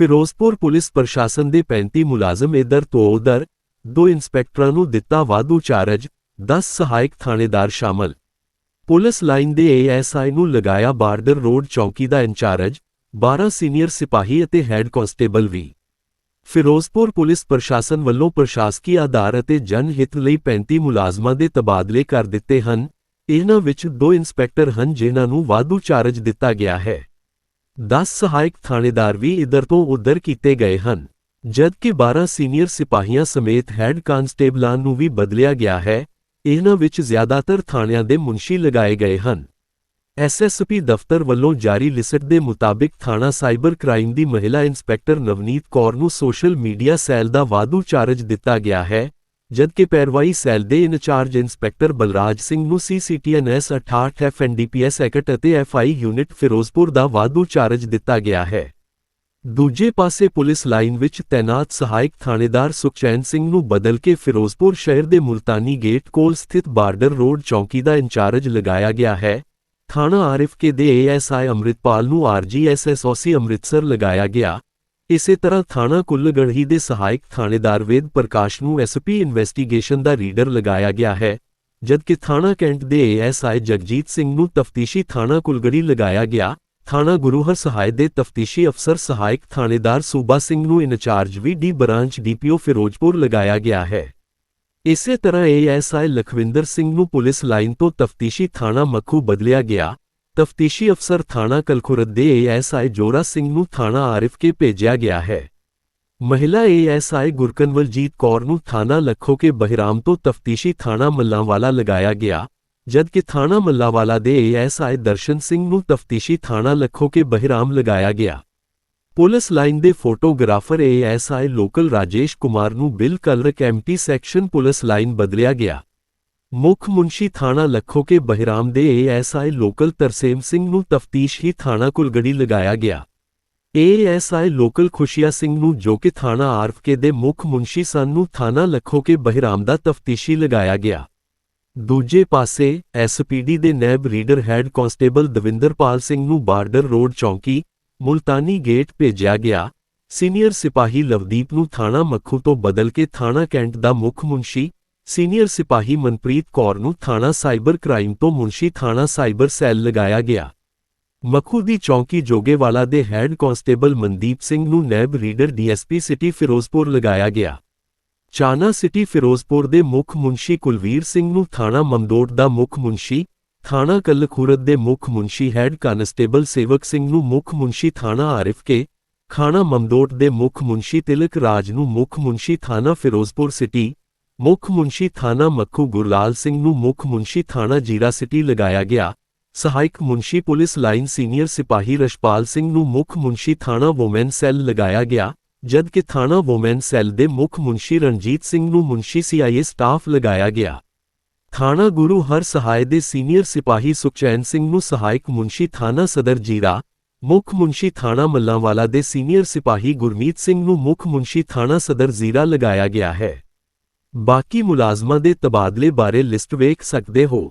Firozpur police ਪ੍ਰਸ਼ਾਸਨ ਦੇ 35 ਮੁਲਾਜ਼ਮ ਇਧਰ ਤੋਂ ਉਧਰ, ਦੋ ਇੰਸਪੈਕਟਰਾਂ ਨੂੰ ਦਿੱਤਾ ਵਾਧੂ ਚਾਰਜ 10 ਸਹਾਇਕ ਥਾਣੇਦਾਰ ਸ਼ਾਮਲ। ਪੁਲਿਸ ਲਾਈਨ ਦੇ ਏਐਸਆਈ ਨੂੰ ਲਗਾਇਆ ਬਾਰਡਰ ਰੋਡ ਚੌਕੀ ਦਾ ਇੰਚਾਰਜ 12 ਸੀਨੀਅਰ ਸਿਪਾਹੀ ਅਤੇ ਹੈੱਡ ਕਾਂਸਟੇਬਲ ਵੀ। ਫਿਰੋਜ਼ਪੁਰ ਪੁਲਿਸ ਪ੍ਰਸ਼ਾਸਨ ਵੱਲੋਂ ਪ੍ਰਸ਼ਾਸਕੀ ਆਧਾਰ ਅਤੇ ਜਨ ਹਿੱਤ ਲਈ 35 ਮੁਲਾਜ਼ਮਾਂ ਦੇ ਤਬਾਦਲੇ ਕਰ ਦਿੱਤੇ ਹਨ। ਇਹਨਾਂ ਵਿੱਚ ਦੋ ਇੰਸਪੈਕਟਰ ਹਨ ਜਿਨ੍ਹਾਂ ਨੂੰ ਵਾਧੂ ਚਾਰਜ ਦਿੱਤਾ ਗਿਆ ਹੈ। 10 ਸਹਾਇਕ ਥਾਣੇਦਾਰ ਵੀ ਇਧਰ ਤੋਂ ਉਧਰ ਕੀਤੇ ਗਏ ਹਨ, ਜਦਕਿ 12 ਸੀਨੀਅਰ ਸਿਪਾਹੀਆਂ ਸਮੇਤ ਹੈੱਡ ਕਾਂਸਟੇਬਲਾਂ ਨੂੰ ਵੀ ਬਦਲਿਆ ਗਿਆ ਹੈ, ਇਹਨਾਂ ਵਿੱਚ ਜ਼ਿਆਦਾਤਰ ਥਾਣਿਆਂ ਦੇ ਮੁਨਸ਼ੀ ਲਗਾਏ ਗਏ ਹਨ। ਐਸਐਸਪੀ ਦਫ਼ਤਰ ਵੱਲੋਂ ਜਾਰੀ ਲਿਸਟ ਦੇ ਮੁਤਾਬਿਕ ਥਾਣਾ ਸਾਈਬਰ ਕ੍ਰਾਈਮ ਦੀ ਮਹਿਲਾ ਇੰਸਪੈਕਟਰ ਨਵਨੀਤ ਕੌਰ ਨੂੰ ਸੋਸ਼ਲ ਮੀਡੀਆ ਸੈੱਲ ਦਾ ਵਾਧੂ ਚਾਰਜ ਦਿੱਤਾ ਗਿਆ ਹੈ ਜਦਕਿ ਪੈਰਵਾਈ ਸੈੱਲ ਦੇ ਇੰਚਾਰਜ ਇੰਸਪੈਕਟਰ ਬਲਰਾਜ ਸਿੰਘ ਨੂੰ ਸੀਸੀਟੀਐਨਐਸ 68 ਐਫਐਨਡੀਪੀਐਸ ਐਕਟ ਅਤੇ ਐਫਆਈ ਯੂਨਿਟ ਫਿਰੋਜ਼ਪੁਰ ਦਾ ਵਾਧੂ ਚਾਰਜ ਦਿੱਤਾ ਗਿਆ ਹੈ। ਦੂਜੇ ਪਾਸੇ ਪੁਲਿਸ ਲਾਈਨ ਵਿੱਚ ਤੈਨਾਤ ਸਹਾਇਕ ਥਾਣੇਦਾਰ ਸੁਖਚੈਨ ਸਿੰਘ ਨੂੰ ਬਦਲ ਕੇ ਫਿਰੋਜ਼ਪੁਰ ਸ਼ਹਿਰ ਦੇ ਮੁਲਤਾਨੀ ਗੇਟ ਕੋਲ ਸਥਿਤ ਬਾਰਡਰ ਰੋਡ ਚੌਂਕੀ ਦਾ ਇੰਚਾਰਜ ਲਗਾਇਆ ਗਿਆ ਹੈ। ਥਾਣਾ ਆਰਿਫਕੇ ਦੇ ਏਐਸਆਈ ਅੰਮ੍ਰਿਤਪਾਲ ਨੂੰ ਆਰਜੀਐਸਐਸਓਸੀ ਅੰਮ੍ਰਿਤਸਰ ਲਗਾਇਆ ਗਿਆ। ਇਸੇ ਤਰ੍ਹਾਂ ਥਾਣਾ ਕੁੱਲਗੜ੍ਹੀ ਦੇ ਸਹਾਇਕ ਥਾਣੇਦਾਰ ਵੇਦ ਪ੍ਰਕਾਸ਼ ਨੂੰ ਐਸਪੀ ਇਨਵੈਸਟੀਗੇਸ਼ਨ ਦਾ ਰੀਡਰ ਲਗਾਇਆ ਗਿਆ ਹੈ, ਜਦਕਿ ਥਾਣਾ ਕੈਂਟ ਦੇ ਏਐਸਆਈ ਜਗਜੀਤ ਸਿੰਘ ਨੂੰ ਤਫਤੀਸ਼ੀ ਥਾਣਾ ਕੁਲਗੜੀ ਲਗਾਇਆ ਗਿਆ। ਥਾਣਾ ਗੁਰੂਹਰ ਸਹਾਇ ਦੇ ਤਫਤੀਸ਼ੀ ਅਫਸਰ ਸਹਾਇਕ ਥਾਣੇਦਾਰ ਸੂਬਾ ਸਿੰਘ ਨੂੰ ਇਨਚਾਰਜ ਵੀ ਡੀ ਬ੍ਰਾਂਚ ਡੀਪੀਓ ਫਿਰੋਜ਼ਪੁਰ ਲਗਾਇਆ ਗਿਆ ਹੈ। ਇਸੇ ਤਰ੍ਹਾਂ ਏਐਸਆਈ ਲਖਵਿੰਦਰ ਸਿੰਘ ਨੂੰ ਪੁਲਿਸ ਲਾਈਨ ਤੋਂ ਤਫਤੀਸ਼ੀ ਥਾਣਾ ਮੱਖੂ ਬਦਲਿਆ ਗਿਆ। ਤਫਤੀਸ਼ੀ ਅਫਸਰ ਥਾਣਾ ਕਲਖੁਰਦ ਦੇ ਏਐਸਆਈ ਜੋਰਾ ਸਿੰਘ ਨੂੰ ਥਾਣਾ ਆਰਿਫਕੇ ਭੇਜਿਆ ਗਿਆ ਹੈ। ਮਹਿਲਾ ਏਐਸਆਈ ਗੁਰਕਨਵਲਜੀਤ ਕੌਰ ਨੂੰ ਥਾਣਾ ਲੱਖੋ ਕੇ ਬਹਿਰਾਮ ਤੋਂ ਤਫਤੀਸ਼ੀ ਥਾਣਾ ਮੱਲਾਂਵਾਲਾ ਲਗਾਇਆ ਗਿਆ, ਜਦਕਿ ਥਾਣਾ ਮੱਲਾਂਵਾਲਾ ਦੇ ਏਐਸਆਈ ਦਰਸ਼ਨ ਸਿੰਘ ਨੂੰ ਤਫਤੀਸ਼ੀ ਥਾਣਾ ਲੱਖੋ ਕੇ ਬਹਿਰਾਮ ਲਗਾਇਆ ਗਿਆ। ਪੁਲਿਸ ਲਾਈਨ ਦੇ photographer ASI local Rajesh Kumar ਨੂੰ bill clerk MT section police line ਬਦਲਿਆ ਗਿਆ। ਮੁੱਖ ਮੁਨਸ਼ੀ ਥਾਣਾ ਲੱਖੋਕੇ ਬਹਿਰਾਮ ਦੇ ਏਐਸਆਈ ਲੋਕਲ ਤਰਸੇਮ ਸਿੰਘ ਨੂੰ ਤਫਤੀਸ਼ ਹੀ ਥਾਣਾ ਕੁਲਗੜੀ ਲਗਾਇਆ ਗਿਆ। ਏਐਸਆਈ ਲੋਕਲ ਖੁਸ਼ੀਆ ਸਿੰਘ ਨੂੰ ਜੋ ਕਿ ਥਾਣਾ ਆਰਫਕੇ ਦੇ ਮੁੱਖ ਮੁਨਸ਼ੀ ਸਨ ਨੂੰ ਥਾਣਾ ਲੱਖੋਕੇ ਬਹਿਰਾਮ ਦਾ ਤਫਤੀਸ਼ੀ ਲਗਾਇਆ ਗਿਆ। ਦੂਜੇ ਪਾਸੇ ਐਸਪੀਡੀ ਦੇ ਨੈਬ reader head constable Davinderpal Singh ਨੂੰ ਬਾਰਡਰ ਰੋਡ ਚੌਂਕੀ ਮੁਲਤਾਨੀ ਗੇਟ ਭੇਜਿਆ ਗਿਆ। ਸੀਨੀਅਰ ਸਿਪਾਹੀ ਲਵਦੀਪ ਨੂੰ ਥਾਣਾ ਮੱਖੂ ਤੋਂ ਬਦਲ ਕੇ ਥਾਣਾ ਕੈਂਟ ਦਾ ਮੁੱਖ ਮੁਨਸ਼ੀ ਸੀਨੀਅਰ ਸਿਪਾਹੀ ਮਨਪ੍ਰੀਤ ਕੌਰ ਨੂੰ ਥਾਣਾ ਸਾਈਬਰ ਕ੍ਰਾਈਮ ਤੋਂ ਮੁਨਸ਼ੀ ਥਾਣਾ ਸਾਈਬਰ ਸੈੱਲ ਲਗਾਇਆ ਗਿਆ। ਮੱਖੂ ਦੀ ਚੌਂਕੀ ਜੋਗੇਵਾਲਾ ਦੇ ਹੈੱਡ ਕਾਂਸਟੇਬਲ ਮਨਦੀਪ ਸਿੰਘ ਨੂੰ ਨੈਬ ਰੀਡਰ ਡੀਐਸਪੀ ਸਿਟੀ ਫਿਰੋਜ਼ਪੁਰ ਲਗਾਇਆ ਗਿਆ। ਚਾਨਾ ਸਿਟੀ ਫਿਰੋਜ਼ਪੁਰ ਦੇ ਮੁੱਖ ਮੁਨਸ਼ੀ ਕੁਲਵੀਰ ਸਿੰਘ ਨੂੰ ਥਾਣਾ ਮਮਦੋਟ ਦਾ ਮੁੱਖ ਮੁਨਸ਼ੀ, ਥਾਣਾ ਕਲਖੂਰਤ ਦੇ ਮੁੱਖ ਮੁਨਸ਼ੀ ਹੈੱਡ ਕਾਂਸਟੇਬਲ ਸੇਵਕ ਸਿੰਘ ਨੂੰ ਮੁੱਖ ਮੁਨਸ਼ੀ ਥਾਣਾ ਆਰਿਫਕੇ ਖਾਣਾ ਮਮਦੋਟ ਦੇ ਮੁੱਖ ਮੁਨਸ਼ੀ ਤਿਲਕ ਰਾਜ ਨੂੰ ਮੁੱਖ ਮੁਨਸ਼ੀ ਥਾਣਾ ਫਿਰੋਜ਼ਪੁਰ ਸਿਟੀ ਮੁੱਖ ਮੁਨਸ਼ੀ ਥਾਣਾ ਮੱਖੂ ਗੁਰਲਾਲ ਸਿੰਘ ਨੂੰ ਮੁੱਖ ਮੁਨਸ਼ੀ ਥਾਣਾ ਜੀਰਾ ਸਿਟੀ ਲਗਾਇਆ ਗਿਆ। ਸਹਾਇਕ ਮੁਨਸ਼ੀ ਪੁਲਿਸ ਲਾਈਨ ਸੀਨੀਅਰ ਸਿਪਾਹੀ ਰਸ਼ਪਾਲ ਸਿੰਘ ਨੂੰ ਮੁੱਖ ਮੁਨਸ਼ੀ ਥਾਣਾ ਵੋਮੈਨ ਸੈੱਲ ਲਗਾਇਆ ਗਿਆ, ਜਦਕਿ ਥਾਣਾ ਵੋਮੈਨ ਸੈੱਲ ਦੇ ਮੁੱਖ ਮੁਨਸ਼ੀ ਰਣਜੀਤ ਸਿੰਘ ਨੂੰ ਮੁੰਸ਼ੀ ਸੀਆਈਏ ਸਟਾਫ ਲਗਾਇਆ ਗਿਆ। ਥਾਣਾ ਗੁਰੂ ਹਰ ਸਹਾਇ ਦੇ ਸੀਨੀਅਰ ਸਿਪਾਹੀ ਸੁਖਚੈਨ ਸਿੰਘ ਨੂੰ ਸਹਾਇਕ ਮੁਨਸ਼ੀ ਥਾਣਾ ਸਦਰ ਜੀਰਾ ਮੁੱਖ ਮੁਨਸ਼ੀ ਥਾਣਾ ਮੱਲਾਂਵਾਲਾ ਦੇ ਸੀਨੀਅਰ ਸਿਪਾਹੀ ਗੁਰਮੀਤ ਸਿੰਘ ਨੂੰ ਮੁੱਖ ਮੁਨਸ਼ੀ ਥਾਣਾ ਸਦਰ ਜ਼ੀਰਾ ਲਗਾਇਆ ਗਿਆ ਹੈ। ਬਾਕੀ ਮੁਲਾਜ਼ਮਾਂ ਦੇ ਤਬਾਦਲੇ ਬਾਰੇ ਲਿਸਟ ਵੇਖ ਸਕਦੇ ਹੋ।